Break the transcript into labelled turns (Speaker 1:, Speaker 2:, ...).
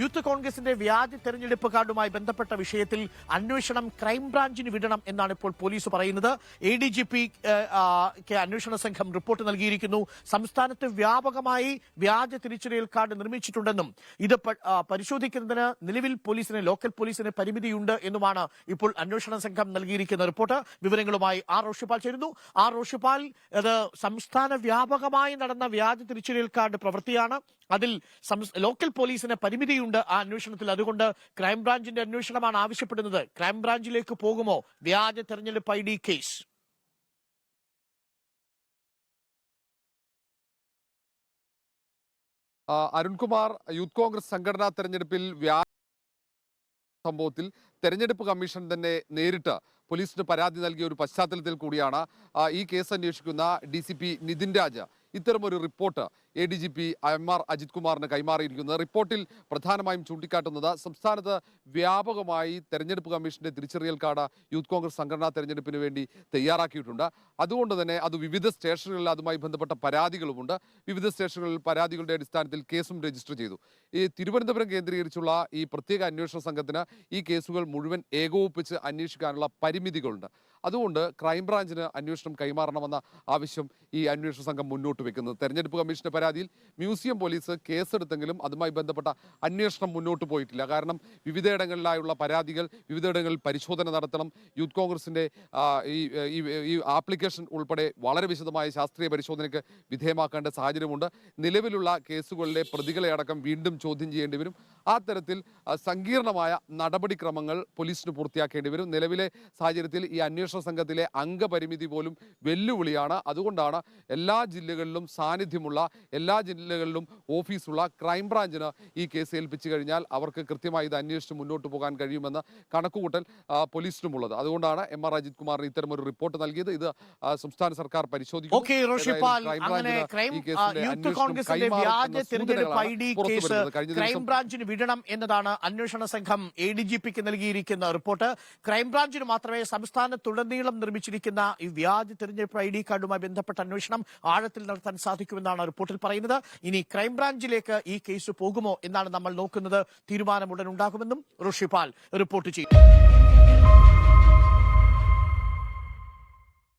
Speaker 1: Youth കോൺഗ്രസിന്റെ വ്യാജ തെരഞ്ഞെടുപ്പ് കാർഡുമായി ബന്ധപ്പെട്ട വിഷയത്തിൽ അന്വേഷണം ക്രൈംബ്രാഞ്ചിന് വിടണം എന്നാണ് ഇപ്പോൾ പോലീസ് പറയുന്നത്. എ ഡി ജി പി അന്വേഷണ സംഘം റിപ്പോർട്ട് നൽകിയിരിക്കുന്നു. സംസ്ഥാനത്ത് വ്യാപകമായി വ്യാജ തിരിച്ചറിയൽ കാർഡ് നിർമ്മിച്ചിട്ടുണ്ടെന്നും ഇത് പരിശോധിക്കുന്നതിന് നിലവിൽ പോലീസിന് ലോക്കൽ പോലീസിന് പരിമിതിയുണ്ട് എന്നുമാണ് ഇപ്പോൾ അന്വേഷണ സംഘം നൽകിയിരിക്കുന്ന റിപ്പോർട്ട്. വിവരങ്ങളുമായി ആർ റോഷിപ്പാൽ ചേരുന്നു. ആർ റോഷിപ്പാൽ അത് സംസ്ഥാന വ്യാപകമായി നടന്ന വ്യാജ തിരിച്ചറിയൽ കാർഡ് പ്രവൃത്തിയാണ്. അതിൽ ലോക്കൽ പോലീസിന് പരിമിതിയുണ്ട് ആ അന്വേഷണത്തിൽ. അതുകൊണ്ട് ക്രൈംബ്രാഞ്ചിന്റെ അന്വേഷണമാണ് ആവശ്യപ്പെടുന്നത്. ക്രൈംബ്രാഞ്ചിലേക്ക് പോകുമോ? വ്യാജ തെരഞ്ഞെടുപ്പ് I D case.
Speaker 2: Arunkumar youth Congress സംഘടനാ തെരഞ്ഞെടുപ്പിൽ സംഭവത്തിൽ തെരഞ്ഞെടുപ്പ് കമ്മീഷൻ തന്നെ നേരിട്ട് പോലീസിന് പരാതി നൽകിയ ഒരു പശ്ചാത്തലത്തിൽ കൂടിയാണ് ഈ കേസ് അന്വേഷിക്കുന്ന ഡി നിതിൻ രാജ്. ഇത്തരമൊരു report A D G P M R Ajith കുമാറിന് കൈമാറിയിരിക്കുന്നത് റിപ്പോർട്ടിൽ പ്രധാനമായും ചൂണ്ടിക്കാട്ടുന്നത് സംസ്ഥാനത്ത് വ്യാപകമായി തെരഞ്ഞെടുപ്പ് കമ്മീഷന്റെ തിരിച്ചറിയൽ കാർഡ് യൂത്ത് കോൺഗ്രസ് സംഘടനാ തെരഞ്ഞെടുപ്പിന് വേണ്ടി തയ്യാറാക്കിയിട്ടുണ്ട്. അതുകൊണ്ട് തന്നെ അത് വിവിധ സ്റ്റേഷനുകളിൽ അതുമായി ബന്ധപ്പെട്ട പരാതികളുമുണ്ട്. വിവിധ സ്റ്റേഷനുകളിൽ പരാതികളുടെ അടിസ്ഥാനത്തിൽ കേസും രജിസ്റ്റർ ചെയ്തു. ഈ തിരുവനന്തപുരം കേന്ദ്രീകരിച്ചുള്ള ഈ പ്രത്യേക അന്വേഷണ സംഘത്തിന് ഈ കേസുകൾ മുഴുവൻ ഏകോപിപ്പിച്ച് അന്വേഷിക്കാനുള്ള പരിമിതികളുണ്ട്. അതുകൊണ്ട് ക്രൈംബ്രാഞ്ചിന് അന്വേഷണം കൈമാറണമെന്ന ആവശ്യം ഈ അന്വേഷണ സംഘം മുന്നോട്ട് വെക്കുന്നത് തെരഞ്ഞെടുപ്പ് കമ്മീഷന്റെ പരാതിയിൽ മ്യൂസിയം പോലീസ് കേസെടുത്തെങ്കിലും അതുമായി ബന്ധപ്പെട്ട അന്വേഷണം മുന്നോട്ട് പോയിട്ടില്ല. കാരണം വിവിധയിടങ്ങളിലായുള്ള പരാതികൾ വിവിധയിടങ്ങളിൽ പരിശോധന നടത്തണം. യൂത്ത് കോൺഗ്രസിന്റെ ഈ ഈ ഈ ആപ്ലിക്കേഷൻ ഉൾപ്പെടെ വളരെ വിശദമായ ശാസ്ത്രീയ പരിശോധനയ്ക്ക് വിധേയമാക്കേണ്ട സാഹചര്യമുണ്ട്. നിലവിലുള്ള കേസുകളിലെ പ്രതികളെ അടക്കം വീണ്ടും ചോദ്യം ചെയ്യേണ്ടി വരും. ആ തരത്തിൽ സങ്കീർണമായ നടപടിക്രമങ്ങൾ പോലീസിന് പൂർത്തിയാക്കേണ്ടി വരും. നിലവിലെ സാഹചര്യത്തിൽ ഈ അന്വേഷണ സംഘത്തിലെ അംഗപരിമിതി പോലും വെല്ലുവിളിയാണ്. അതുകൊണ്ടാണ് എല്ലാ ജില്ലകളിലും സാന്നിധ്യമുള്ള എല്ലാ ജില്ലകളിലും ഓഫീസുള്ള ക്രൈംബ്രാഞ്ചിന് ഈ കേസ് ഏൽപ്പിച്ചു കഴിഞ്ഞാൽ അവർക്ക് കൃത്യമായി ഇത് അന്വേഷിച്ച് മുന്നോട്ട് പോകാൻ കഴിയുമെന്ന് കണക്കുകൂട്ടൽ പോലീസിനുമുള്ളത്. അതുകൊണ്ടാണ് എം ആർ അജിത് കുമാറിന് ഇത്തരമൊരു റിപ്പോർട്ട് നൽകിയത്. ഇത് സംസ്ഥാന സർക്കാർ പരിശോധിക്കും
Speaker 1: ക്രൈംബ്രാഞ്ചിന് വിടണം എന്നതാണ് അന്വേഷണ സംഘം എ ഡി ജി പിക്ക് നൽകിയിരിക്കുന്ന റിപ്പോർട്ട്. ക്രൈംബ്രാഞ്ചിന് മാത്രമേ സംസ്ഥാനത്തുടനീളം നിർമ്മിച്ചിരിക്കുന്ന ഈ വ്യാജ തെരഞ്ഞെടുപ്പ് ഐ ഡി കാർഡുമായി ബന്ധപ്പെട്ട അന്വേഷണം ആഴത്തിൽ നടത്താൻ സാധിക്കുമെന്നാണ് റിപ്പോർട്ടിൽ പറയുന്നത്. ഇനി ക്രൈംബ്രാഞ്ചിലേക്ക് ഈ കേസ് പോകുമോ എന്നാണ് നമ്മൾ നോക്കുന്നത്. തീരുമാനം ഉടൻ ഉണ്ടാകുമെന്നും ഋഷിപാൽ റിപ്പോർട്ട് ചെയ്തു.